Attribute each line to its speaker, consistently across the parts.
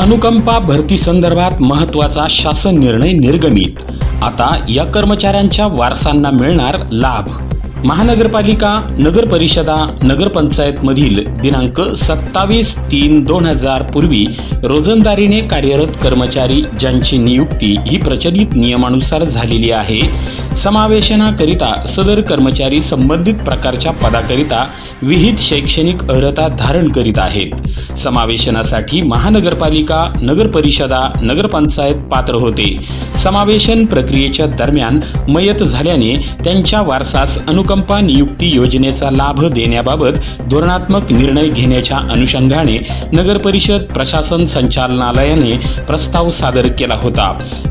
Speaker 1: अनुकंपा भरती संदर्भात महत्त्वाचा शासन निर्णय निर्गमित. आता या कर्मचाऱ्यांच्या वारसांना मिळणार लाभ. महानगरपालिका नगर परिषदा नगरपंचायतमधील दिनांक सत्तावीस तीन दोन हजार पूर्वी रोजंदारीने कार्यरत कर्मचारी ज्यांची नियुक्ती ही प्रचलित नियमानुसार झालेली आहे. समावेशनाकरिता सदर कर्मचारी संबंधित प्रकारच्या पदाकरिता विहित शैक्षणिक अर्हता धारण करीत आहेत. समावेशनासाठी महानगरपालिका नगर परिषदा नगरपंचायत पात्र होते. समावेशन प्रक्रियेच्या दरम्यान मयत झाल्याने त्यांच्या वारसास अनुकंपा नियुक्ती योजनेचा लाभ देण्याबाबत धोरणात्मक निर्णय घेण्याच्या अनुषंगाने नगर परिषद प्रशासन संचालनालयाने प्रस्ताव सादर केला होता.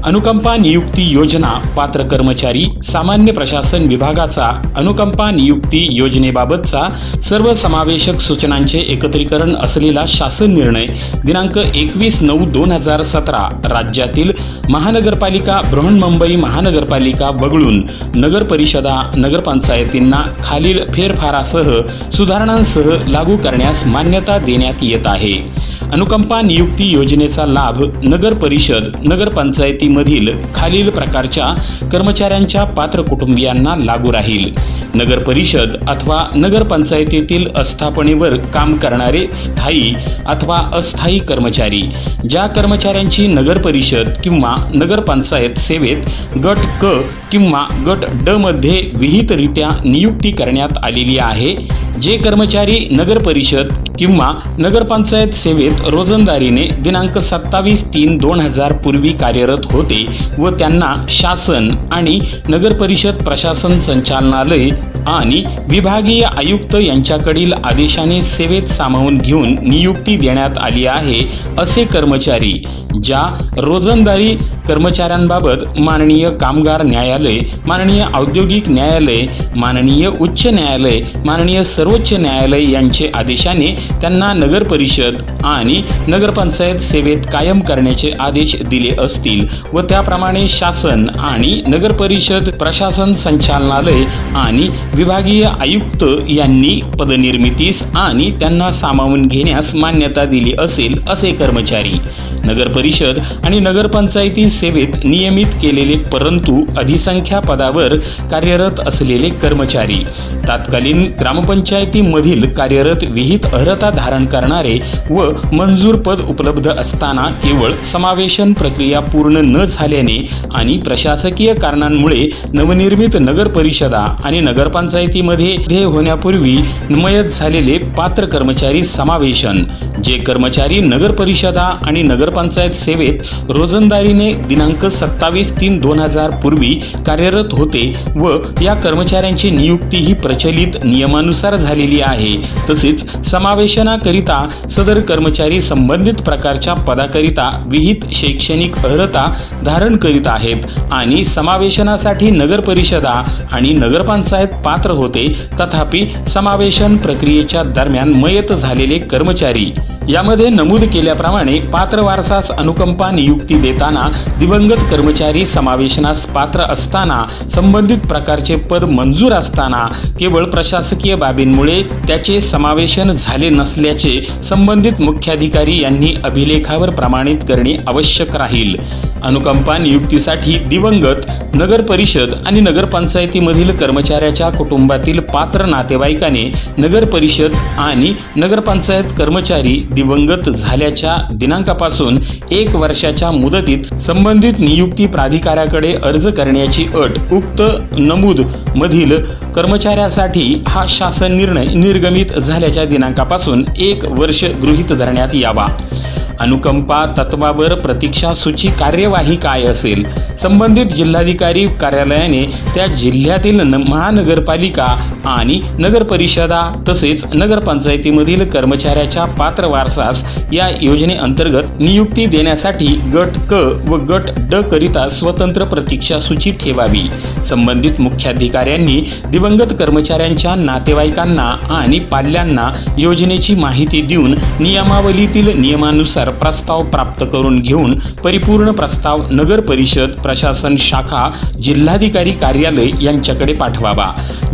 Speaker 1: अनुकंपा नियुक्ती योजना पात्र कर्मचारी सामान्य प्रशासन विभागाचा अनुकंपा नियुक्ती योजनेबाबतचा सर्व समावेशक सूचनांचे एकत्रीकरण असलेला शासन निर्णय दिनांक एकवीस नऊ दोन हजार सतरा राज्यातील महानगरपालिका बृहन्मुंबई महानगरपालिका वगळून नगर परिषदा नगरपंचायतींना खालील फेरफारासह सुधारणांसह लागू करण्यास मान्यता देण्यात येत आहे. अनुकंपा नियुक्ती योजनेचा लाभ नगर परिषद नगरपंचायतीमधील खालील प्रकारच्या कर्मचाऱ्यांच्या पात्र कुटुंबियांना लागू राहील. नगर परिषद अथवा नगरपंचायतीतील अस्थापनेवर काम करणारे स्थायी अथवा अस्थायी कर्मचारी ज्या कर्मचाऱ्यांची नगर परिषद किंवा नगरपंचायत सेवेत गट क किंवा गट ड मध्ये विहितरित्या नियुक्ती करण्यात आलेली आहे जे कर्मचारी नगर परिषद किंवा नगरपंचायत सेवेत रोजंदारीने दिनांक सत्तावीस तीन दोन हजार पूर्वी कार्यरत होते व त्यांना शासन आणि नगरपरिषद प्रशासन संचालनालय आणि विभागीय आयुक्त यांच्याकडील आदेशाने सेवेत सामावून घेऊन नियुक्ती देण्यात आली आहे असे कर्मचारी ज्या रोजंदारी कर्मचाऱ्यांबाबत माननीय कामगार न्यायालय माननीय औद्योगिक न्यायालय माननीय उच्च न्यायालय माननीय सर्वोच्च न्यायालय यांचे आदेशाने त्यांना नगर परिषद आणि नगरपंचायत सेवेत कायम करण्याचे आदेश दिले असतील व त्याप्रमाणे शासन आणि नगरपरिषद प्रशासन संचालनालय आणि विभागीय आयुक्त यांनी पदनिर्मितीस आणि त्यांना सामावून घेण्यास मान्यता दिली असेल असे कर्मचारी. नगरपरिषद आणि नगरपंचायती सेवेत नियमित केलेले परंतु अधिसंख्या पदावर कार्यरत असलेले कर्मचारी. तात्कालीन ग्रामपंचायतीमधील कार्यरत विहित अर्हता धारण करणारे व मंजूर पद उपलब्ध असताना केवळ समावेशन प्रक्रिया पूर्ण न झाल्याने आणि प्रशासकीय कारणांमुळे नवनिर्मित नगर परिषदा आणि नगरपंचायतीमध्ये ध्येय होण्यापूर्वी नमयत झालेले पात्र कर्मचारी समावेशन जे कर्मचारी नगर परिषदा आणि नगरपंचायत सेवेत रोजंदारीने दिनांक सत्तावीस तीन दोन हजार पूर्वी कार्यरत होते व या कर्मचाऱ्यांची नियुक्ती ही प्रचलित नियमानुसार झालेली आहे. तसेच समावेशनाकरिता सदर कर्मचारी संबंधित प्रकारच्या पदाकरिता विहित शैक्षणिक अर्हता धारण करीत आहेत आणि समावेशनासाठी नगरपरिषदा आणि नगरपंचायत पात्र होते. तथापि समावेशन प्रक्रियेच्या दरम्यान मयत झालेले कर्मचारी. यामध्ये नमूद केल्याप्रमाणे पात्र वारसास अनुकंपा नियुक्ती देताना दिवंगत कर्मचारी समावेशनास पात्र असताना संबंधित प्रकारचे पद मंजूर असताना केवळ प्रशासकीय बाबींमुळे त्याचे समावेशन झाले नसल्याचे संबंधित मुख्याधिकारी यांनी अभिलेखावर प्रमाणित करणे आवश्यक राहील. अनुकंपा नियुक्तीसाठी दिवंगत नगर परिषद आणि नगरपंचायतीमधील कर्मचाऱ्याच्या कुटुंबातील पात्र नातेवाईकाने नगर परिषद आणि नगरपंचायत कर्मचारी दिवंगत झाल्याच्या दिनांकापासून एक वर्षाच्या मुदतीत संबंधित नियुक्ती प्राधिकाऱ्याकडे अर्ज करण्याची अट उक्त नमूद मधील कर्मचाऱ्यासाठी हा शासन निर्णय निर्गमित झाल्याच्या दिनांकापासून एक वर्ष गृहीत धरण्यात यावा. अनुकंपा तत्वावर प्रतीक्षा सूची कार्यवाही काय असेल? संबंधित जिल्हाधिकारी कार्यालयाने त्या जिल्ह्यातील न- महानगरपालिका आणि नगर परिषदा तसेच नगरपंचायतीमधील कर्मचाऱ्याच्या पात्र वारसास या योजनेअंतर्गत नियुक्ती देण्यासाठी गट क व गट ड करिता स्वतंत्र प्रतीक्षा सूची ठेवावी. संबंधित मुख्याधिकाऱ्यांनी दिवंगत कर्मचाऱ्यांच्या नातेवाईकांना आणि पाल्यांना योजनेची माहिती देऊन नियमावलीतील नियमानुसार त्यानुसार प्रस्ताव प्राप्त करून घेऊन परिपूर्ण प्रस्ताव नगर परिषद प्रशासन शाखा जिल्हाधिकारी कार्यालय यांच्याकडे पाठवावा.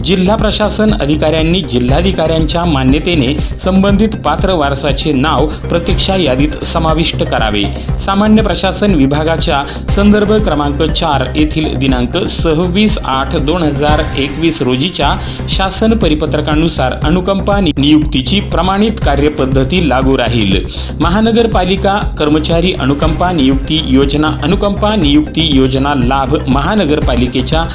Speaker 1: जिल्हा प्रशासन अधिकाऱ्यांनी जिल्हाधिकाऱ्यांच्या मान्यतेने संबंधित पात्र वारसाचे नाव प्रतीक्षा यादीत समाविष्ट करावे. सामान्य प्रशासन विभागाच्या संदर्भ क्रमांक चार येथील दिनांक सव्वीस आठ दोन हजार एकवीस रोजीच्या शासन परिपत्रकानुसार अनुकंपा नियुक्तीची प्रमाणित कार्यपद्धती लागू राहील. महानगरपालिका कर्मचारी अनुकंपा नियुक्ती योजना अनुकंपा नियुक्ती योजना लाभ महानगरपालिकेच्या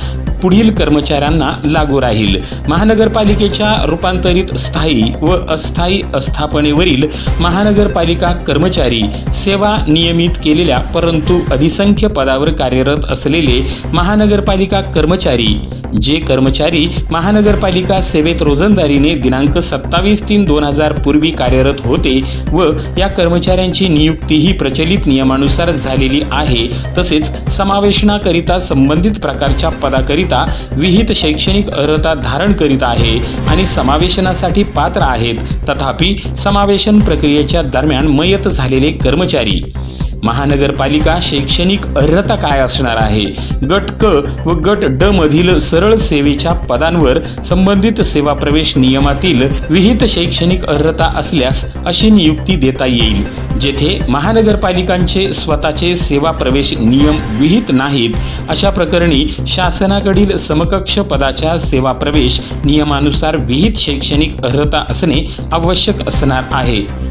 Speaker 1: पुढील कर्मचाऱ्यांना लागू राहील. महानगरपालिकेच्या रूपांतरित स्थायी व अस्थायी अस्थापनेवरील महानगरपालिका कर्मचारी सेवा नियमित केलेल्या परंतु अधिसंख्य पदावर कार्यरत असलेले महानगरपालिका कर्मचारी जे कर्मचारी महानगरपालिका सेवेत रोजंदारीने दिनांक सत्तावीस तीन दोन हजार पूर्वी कार्यरत होते व या कर्मचाऱ्यांची नियुक्ती ही प्रचलित नियमानुसार झालेली आहे. तसेच समावेशनाकरिता संबंधित प्रकारच्या पदाकरिता विहित शैक्षणिक अर्हता धारण करीत आहे आणि समावेशनासाठी पात्र आहेत. तथापि समावेशन प्रक्रियेच्या दरम्यान मयत झालेले कर्मचारी. महानगरपालिका शैक्षणिक अर्हता काय असणार आहे? गट क व गट ड मधील सरळ सेवेच्या पदांवर संबंधित सेवा प्रवेश नियमातील विहित शैक्षणिक अर्हता असल्यास अशी नियुक्ती देता येईल. जेथे महानगरपालिकांचे स्वतःचे सेवा प्रवेश नियम विहित नाहीत अशा प्रकरणी शासनाकडील समकक्ष पदाच्या सेवा प्रवेश नियमानुसार विहित शैक्षणिक अर्हता असणे आवश्यक असणार आहे.